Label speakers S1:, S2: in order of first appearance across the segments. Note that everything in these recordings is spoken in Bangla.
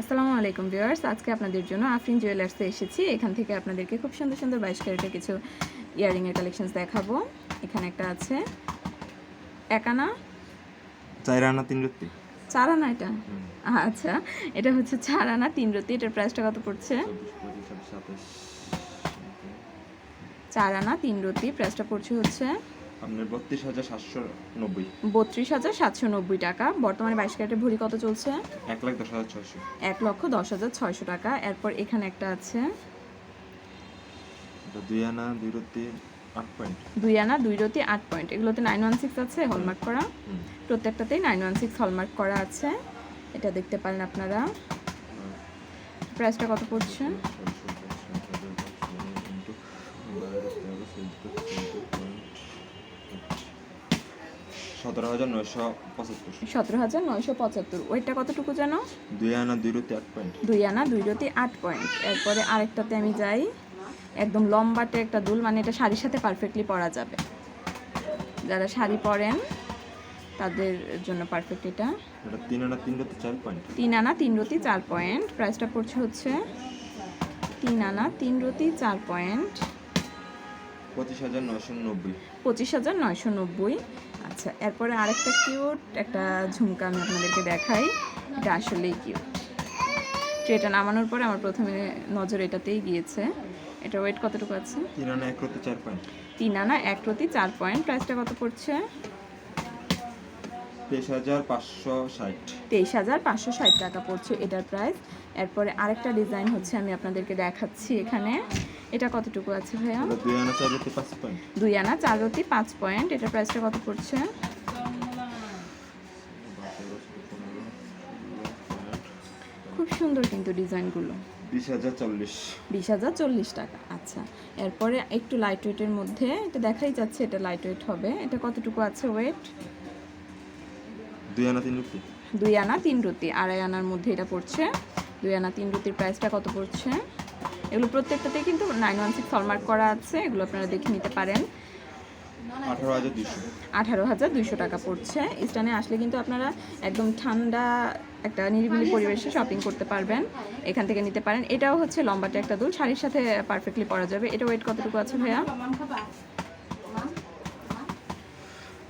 S1: আসসালামু আলাইকুম ভিউয়ার্স। আজকে আপনাদের জন্য আফরিন জুয়েলার্সে এসেছি। এখান থেকে আপনাদেরকে খুব সুন্দর সুন্দর বাইশ ক্যারেটের কিছু ইয়ারিংয়ের কালেকশনস দেখাবো। এখানে একটা আছে। একানা?
S2: চার আনা তিন রত্তি।
S1: চার আনা এটা আচ্ছা এটা হচ্ছে চার আনা তিন রতি এটার প্রাইসটা কত পড়ছে? চার আনা তিন রতি প্রাইসটা পড়ছে হচ্ছে
S2: আপনার বত্রিশ হাজার সাতশো নব্বই
S1: বত্রিশ হাজার সাতশো নব্বই টাকা বর্তমানে বাইশ ক্যারেটের ভরি কত চলছে
S2: এক লাখ দশ হাজার ছয়শো
S1: এক লক্ষ দশ হাজার ছয়শো টাকা এরপর এখানে একটা আছে
S2: দুই আনা দুই আট পয়েন্ট
S1: দুই আনা দুই রতি আট পয়েন্ট এগুলোতে নাইন ওয়ান সিক্স আছে হলমার্ক করা প্রত্যেকটাতেই নাইন ওয়ান সিক্স হলমার্ক করা আছে এটা দেখতে পারেন আপনারা প্রাইসটা কত পড়ছে
S2: সতেরো হাজার নয়শো পঁচাত্তর।
S1: সতেরো হাজার নয়শো পঁচাত্তর। ওইটা কতটুকু যেন
S2: দুই আনা দুই রত্তি আট পয়েন্ট।
S1: দুই আনা দুই রতি আট পয়েন্ট। এরপরে আরেকটাতে আমি যাই। একদম লম্বাটে একটা দুল মানে এটা শাড়ির সাথে পারফেক্টলি পরা যাবে। যারা শাড়ি পরেন তাদের জন্য পারফেক্ট এটা।
S2: এটা তিন আনা তিন রত্তি চার পয়েন্ট।
S1: তিন আনা তিন রতি চার পয়েন্ট। প্রাইসটা পড়ছে হচ্ছে তিন আনা তিন রতি চার পয়েন্ট।
S2: পঁচিশ হাজার নয়শো নব্বই।
S1: পঁচিশ হাজার নয়শো নব্বই। আচ্ছা এরপরে আরেকটা কিউট একটা ঝুমকা আমি আপনাদেরকে দেখাই। এটা আসলেই কিউট তো এটা নামানোর পরে আমার প্রথমে নজর এটাতেই গিয়েছে। এটা ওয়েট কতটুকু আছে?
S2: তিন আনা এক রতি চার পয়েন্ট
S1: তিন আনা এক প্রতি চার পয়েন্ট প্রাইসটা কত পড়ছে?
S2: তেইশ হাজার পাঁচশো ষাট।
S1: তেইশ হাজার পাঁচশো ষাট টাকা পড়ছে এটার প্রাইস। এরপরে আরেকটা ডিজাইন হচ্ছে আমি আপনাদেরকে দেখাচ্ছি এখানে। এটা কতটুকু আছে ভাইয়া?
S2: দুই আনা চার রত্তি পাঁচ পয়েন্ট।
S1: দুই আনা চার রতি পাঁচ পয়েন্ট। এটার প্রাইসটা কত পড়ছে? খুব সুন্দর কিন্তু ডিজাইনগুলো।
S2: বিশ হাজার চল্লিশ।
S1: বিশ হাজার চল্লিশ টাকা আচ্ছা। এরপরে একটু লাইট ওয়েটের মধ্যে এটা দেখাই যাচ্ছে এটা লাইট ওয়েট হবে। এটা কতটুকু আছে ওয়েট
S2: দুই আনা তিন রত্তি
S1: দুই আনা তিন রুতি আড়াই আনার মধ্যে এটা পড়ছে। দুই আনা তিন রুতির প্রাইসটা কত পড়ছে? এগুলো প্রত্যেকটাতে কিন্তু নাইন ওয়ান সিক্স হলমার্ক করা আছে। এগুলো আপনারা দেখে নিতে পারেন।
S2: আঠারো হাজার
S1: আঠারো হাজার দুইশো টাকা পড়ছে। ইস্টানে আসলে কিন্তু আপনারা একদম ঠান্ডা একটা নিরিবিলি পরিবেশে শপিং করতে পারবেন। এখান থেকে নিতে পারেন। এটাও হচ্ছে লম্বাটে একটা দুল। শাড়ির সাথে পারফেক্টলি পরা যাবে। এটা ওয়েট কতটুকু আছে ভাইয়া?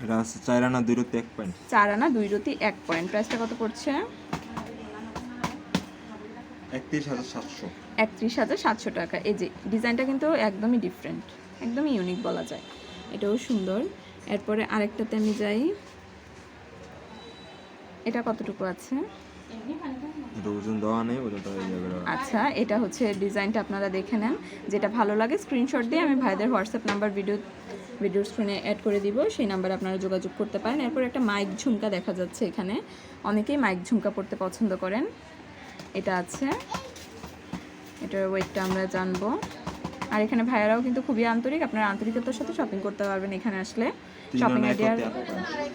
S2: এটা আছে চার আনা দুই রত্তি এক পয়েন্ট
S1: চার আনা দুই রতি এক পয়েন্ট প্রাইসটা কত পড়ছে?
S2: একত্রিশ হাজার সাতশো।
S1: একত্রিশ হাজার সাতশো টাকা। এই যে ডিজাইনটা কিন্তু একদমই ডিফারেন্ট একদমই ইউনিক বলা যায়। এটাও সুন্দর। এরপরে আরেকটাতে আমি যাই। এটা কতটুকু আছে? আচ্ছা এটা হচ্ছে ডিজাইনটা আপনারা দেখে নেন। যেটা ভালো লাগে স্ক্রিনশট দিয়ে আমি ভাইদের হোয়াটসঅ্যাপ নাম্বার ভিডিও ভিডিও স্ক্রিনে অ্যাড করে দিব সেই নাম্বারে আপনারা যোগাযোগ করতে পারেন। এরপর একটা মাইক ঝুমকা দেখা যাচ্ছে এখানে। অনেকেই মাইক ঝুমকা পড়তে পছন্দ করেন। এটা আছে। এটার ওয়েটটা আমরা জানব। আর এখানে ভাইয়ারাও কিন্তু খুবই আন্তরিক। আপনারা আন্তরিকতার সাথে শপিং করতে পারবেন এখানে আসলে। শপিং আইডিয়ার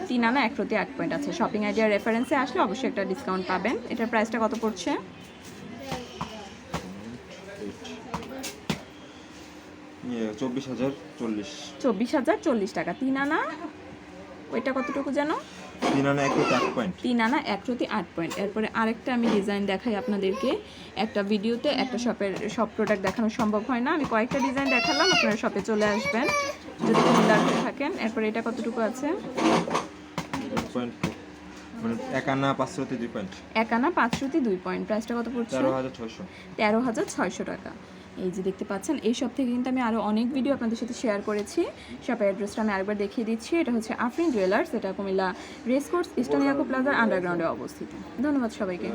S1: তিন আনা এক প্রতি আট পয়েন্ট আছে। শপিং আইডিয়ার রেফারেন্সে আসলে অবশ্যই একটা ডিসকাউন্ট পাবেন। এটার প্রাইসটা কত পড়ছে?
S2: চব্বিশ হাজার চল্লিশ।
S1: চব্বিশ হাজার চল্লিশ টাকা। তিন আনা ওইটা কতটুকু যেন?
S2: তিন আনা এক আট পয়েন্ট।
S1: তিন আনা আট পয়েন্ট। এরপরে আরেকটা আমি ডিজাইন দেখাই আপনাদেরকে। একটা ভিডিওতে একটা শপের সব প্রোডাক্ট দেখানো সম্ভব হয় না। আমি কয়েকটা ডিজাইন দেখালাম আপনারা শপে চলে আসবেন। যদি হয়ে থাকেন এরপরে এটা কতটুকু আছে?
S2: মানে এক আনা পাঁচ দুই পয়েন্ট।
S1: এক আনা দুই পয়েন্ট। প্রাইসটা কত পড়ছে? তেরো হাজার ছয়শো টাকা। এই যে দেখতে পাচ্ছেন, এই সব থেকে কিন্তু আমি আরও অনেক ভিডিও আপনাদের সাথে শেয়ার করেছি। শপের অ্যাড্রেসটা আমি আরেকবার দেখিয়ে দিচ্ছি। এটা হচ্ছে আফরিন জুয়েলার্স এটা কুমিল্লা রেস কোর্স ইস্টার্ন ইয়াকু প্লাজার আন্ডারগ্রাউন্ডে অবস্থিত। ধন্যবাদ সবাইকে।